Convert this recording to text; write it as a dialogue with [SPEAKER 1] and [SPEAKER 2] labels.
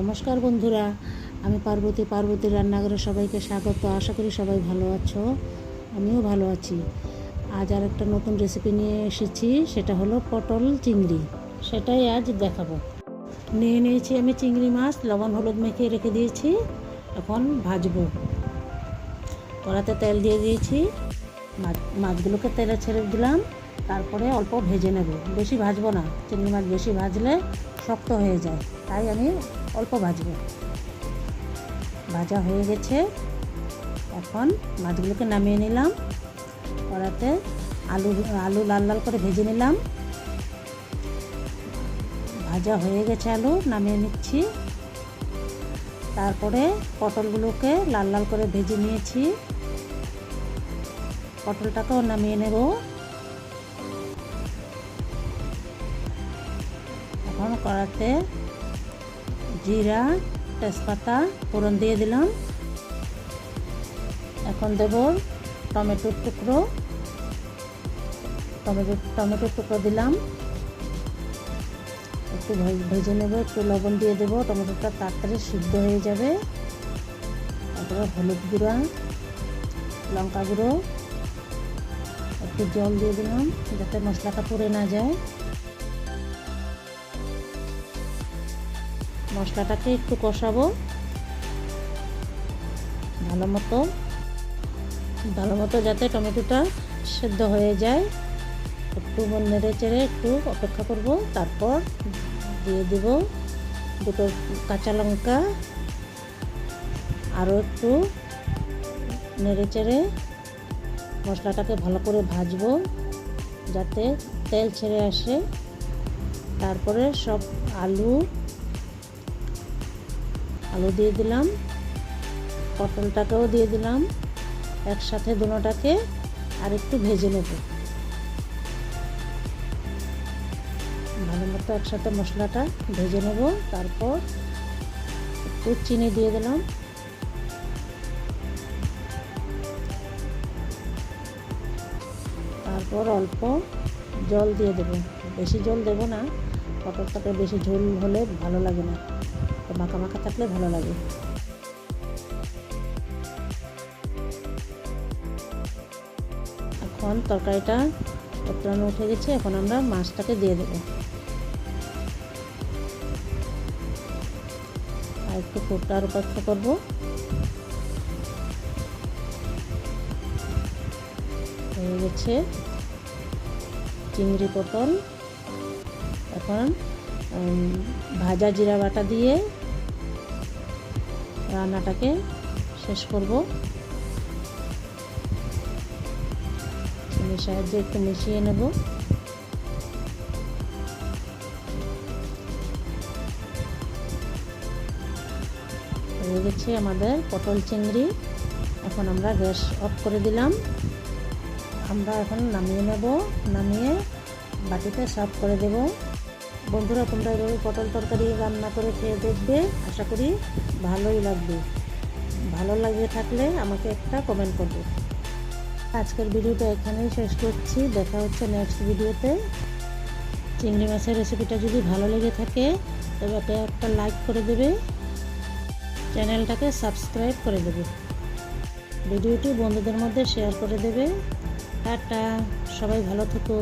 [SPEAKER 1] নমস্কার বন্ধুরা, আমি পার্বতী পার্বতী রান্নাঘরে সবাইকে স্বাগত। আশা করি সবাই ভালো আছো, আমিও ভালো আছি। আজ আর একটা নতুন রেসিপি নিয়ে এসেছি, সেটা হলো পটল চিংড়ি। সেটাই আজ দেখাবো। নিয়ে নিয়েছি আমি চিংড়ি মাছ, লবণ, হলুদ মেখে রেখে দিয়েছি, এখন ভাজবো। কড়াতে তেল দিয়ে দিয়েছি মাছ মাছগুলোকে তেলে ছেড়ে দিলাম। তারপরে অল্প ভেজে নেব। বেশি ভাজবো না। চিংড়ি মাছ বেশি ভাজলে শক্ত হয়ে যায়। তাই আমি অল্প ভাজবো। ভাজা হয়ে গেছে। এখন মাছগুলোকে নামিয়ে নিলাম। কড়াতে আলু আলু লাল লাল করে ভেজে নিলাম। ভাজা হয়ে গেছে আলু, নামিয়ে নিচ্ছি। তারপরে পটলগুলোকে লাল লাল করে ভেজে নিয়েছি। পটলটাকেও নামিয়ে নেব। এখন কড়াতে জিরা, তেজপাতা ফোড়ন দিয়ে দিলাম। এখন দেব টমেটোর টুকরো। টমেটো, টমেটোর টুকরো দিলাম। একটু ভেজে নেব, একটু লবণ দিয়ে দেবো। টমেটোটা তাড়াতাড়ি সিদ্ধ হয়ে যাবে। তারপরে হলুদ গুঁড়া, লঙ্কা গুঁড়ো, একটু জল দিয়ে দিলাম যাতে মশলাটা পুড়ে না যায়। মশলাটাকে একটু কষাবো। ভালো মতো। ভালো মতো যাতে টমেটোটা সেদ্ধ হয়ে যায়। একটু নেড়ে চেড়ে একটু অপেক্ষা করব। তারপর দিয়ে দেব দুটো কাঁচা লঙ্কা। আরও একটু নেড়ে চেড়ে মশলাটাকে ভালো করে ভাজবো যাতে তেল ছেড়ে আসে। তারপরে সব আলু আলু দিয়ে দিলাম পটলটাকেও দিয়ে দিলাম, একসাথে দুটোটাকে আর একটু ভেজে নেব। ভালো মতো একসাথে মশলাটা ভেজে নেব, তারপর একটু চিনি দিয়ে দিলাম। তারপর অল্প জল দিয়ে দেব। বেশি জল দেব না পটলটাকে বেশি ঝোল হলে ভালো লাগে না। তো মাখা মাখা থাকলে ভালো লাগে। এখন তরকারিটা উত্তরানো উঠে গেছে, এখন আমরা মাছটাকে দিয়ে দেব। আর একটু ফুটটার অপেক্ষা করব। হয়ে গেছে চিংড়ি পটল। এখন ভাজা জিরা বাটা দিয়ে রান্নাটাকে শেষ করব। সাহায্যে একটু মিশিয়ে নেব। হয়ে গেছে আমাদের পটল চিংড়ি। এখন আমরা গ্যাস অফ করে দিলাম। আমরা এখন নামিয়ে নেব। নামিয়ে বাটিতে সার্ভ করে দেব। বন্ধুরা, তোমরা এভাবে পটল তরকারি রান্না করে খেয়ে দেখবে। আশা করি ভালোই লাগবে। ভালো লাগে থাকলে আমাকে একটা কমেন্ট করবে। আজকের ভিডিওটা এখানেই শেষ করছি। দেখা হচ্ছে নেক্সট ভিডিওতে। চিংড়ি মাছের রেসিপিটা যদি ভালো লেগে থাকে, তবে একটা লাইক করে দেবে। চ্যানেলটাকে সাবস্ক্রাইব করে দেবে। ভিডিওটি বন্ধুদের মধ্যে শেয়ার করে দেবে। টাটা, সবাই ভালো থেকো।